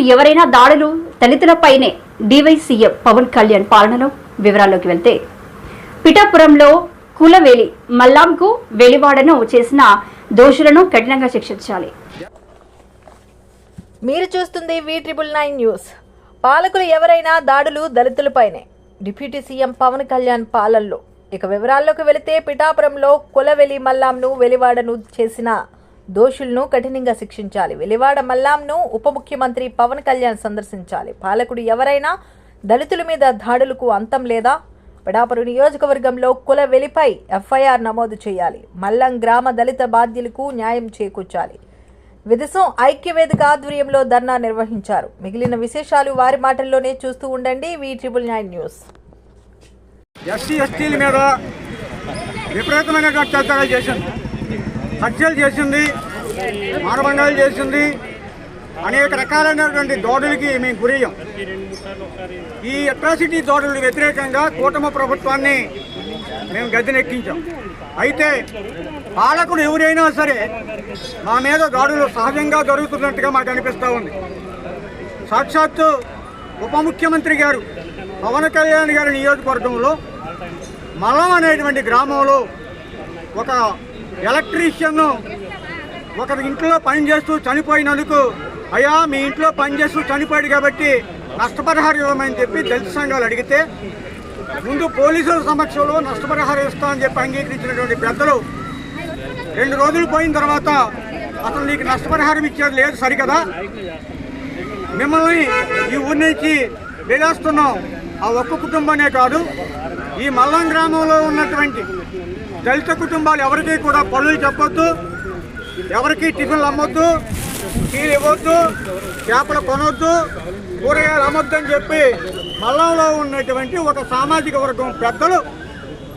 పాలకులు ఎవరైనా దాడులు దళితులపైనే డివైసీఎం పవన్ కళ్యాణ్ పాలనలో వివరాల్లోకి వెళ్తే పిఠాపురంలో కులవేలి మల్లాంకు వెలివాడను చేసిన దోషులను కఠినంగా శిక్షించాలి. మీరు చూస్తుంది వి ట్రిపుల్ నైన్ న్యూస్. పాలకులు ఎవరైనా దాడులు దళితులపైనే డిప్యూటీ సీఎం పవన్ కళ్యాణ్ పాలనలో. ఇక వివరాల్లోకి వెళితే పిఠాపురంలో కులవెలి మల్లాంను వెలివాడను చేసిన దోషులను కఠినంగా శిక్షించాలి. వెలివాడ మల్లాంను ఉప ముఖ్యమంత్రి పవన్ కళ్యాణ్ సందర్శించాలి. పాలకుడు ఎవరైనా దళితుల మీద దాడులకు అంతం లేదా? పిఠాపురం నియోజకవర్గంలో కుల వెలిపై ఎఫ్ఐఆర్ నమోదు చేయాలి. మల్లం గ్రామ దళిత బాధ్యులకు న్యాయం చేకూర్చాలి. విదసం ఐక్యవేదిక ఆధ్వర్యంలో ధర్నా నిర్వహించారు. మిగిలిన విశేషాలు వారి మాటల్లోనే చూస్తూ ఉండండి. V triple nine news. SC ఎస్టీల మీద విపరీతమైన చేసింది హత్యలు చేసింది మానభంగాలు చేసింది అనేక రకాలైనటువంటి దోడులకి మేము గురయ్యాం. ఈ అట్రాసిటీ దోడులకు వ్యతిరేకంగా కూటమి ప్రభుత్వాన్ని మేము గద్దెనెక్కించాం. అయితే పాలకుడు ఎవరైనా సరే మా మీద దాడులు సహజంగా జరుగుతున్నట్టుగా మాకు అనిపిస్తూ ఉంది. సాక్షాత్తు ఉప ముఖ్యమంత్రి గారు పవన్ కళ్యాణ్ గారి నియోజకవర్గంలో మలం అనేటువంటి గ్రామంలో ఒక ఎలక్ట్రీషియన్ ఒకరి ఇంట్లో పనిచేస్తూ చనిపోయినందుకు అయ్యా మీ ఇంట్లో పనిచేస్తూ చనిపోయాడు కాబట్టి నష్టపరిహారం ఇవ్వమని చెప్పి దళిత సంఘాలు అడిగితే ముందు పోలీసుల సమక్షంలో నష్టపరిహారం ఇస్తామని చెప్పి అంగీకరించినటువంటి పెద్దలు రెండు రోజులు పోయిన తర్వాత అసలు నీకు నష్టపరిహారం ఇచ్చేది లేదు సరికదా? మిమ్మల్ని ఈ ఊరి నుంచి వెళ్ళేస్తున్నాం. ఆ ఒక్క కుటుంబానే కాదు ఈ మల్లం గ్రామంలో ఉన్నటువంటి దళిత కుటుంబాలు ఎవరికీ కూడా పనులు చెప్పొద్దు ఎవరికి టిఫిన్లు అమ్మొద్దు టీలు ఇవ్వద్దు చేపలు కొనొద్దు కూరగాయలు అమ్మొద్దు అని చెప్పి మల్లంలో ఉన్నటువంటి ఒక సామాజిక వర్గం పెద్దలు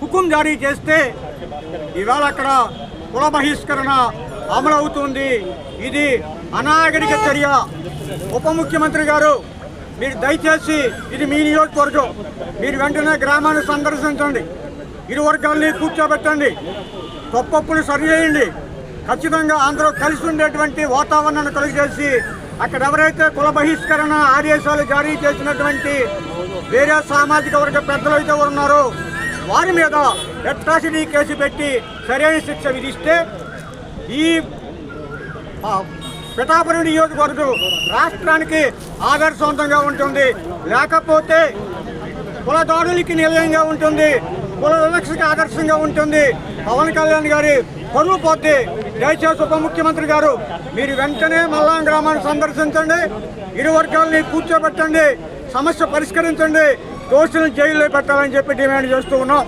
హుకుం జారీ చేస్తే ఈవేళ అక్కడ కుల బహిష్కరణ అమలు అవుతుంది ఇది అనాగరిక చర్య. ఉప ముఖ్యమంత్రి గారు మీరు దయచేసి ఇది మీ నియోజకవర్గం. మీరు వెంటనే గ్రామాన్ని సందర్శించండి. ఇరు వర్గాల్ని కూర్చోబెట్టండి. తప్పప్పులు సరిచేయండి ఖచ్చితంగా అందరూ కలిసి ఉండేటువంటి వాతావరణాన్ని కలిగజేసి అక్కడ ఎవరైతే కుల బహిష్కరణ ఆదేశాలు జారీ చేసినటువంటి వేరే సామాజిక వర్గ పెద్దలు అయితే ఉన్నారో వారి మీద అట్రాసిటీ కేసు పెట్టి సరైన శిక్ష విధిస్తే ఈ పిఠాపురం నియోజకవర్గం రాష్ట్రానికి ఆదర్శవంతంగా ఉంటుంది. లేకపోతే కులదారులకి నిలయంగా ఉంటుంది. కుల వివక్షకి ఆదర్శంగా ఉంటుంది. పవన్ కళ్యాణ్ గారి పరువు పోతే దయచేసి ఉప ముఖ్యమంత్రి గారు మీరు వెంటనే మల్లాం గ్రామాన్ని సందర్శించండి. ఇరు వర్గాల్ని కూర్చోబెట్టండి. సమస్య పరిష్కరించండి. దోషులను జైల్లో పెట్టాలని చెప్పి డిమాండ్ చేస్తూ ఉన్నాం.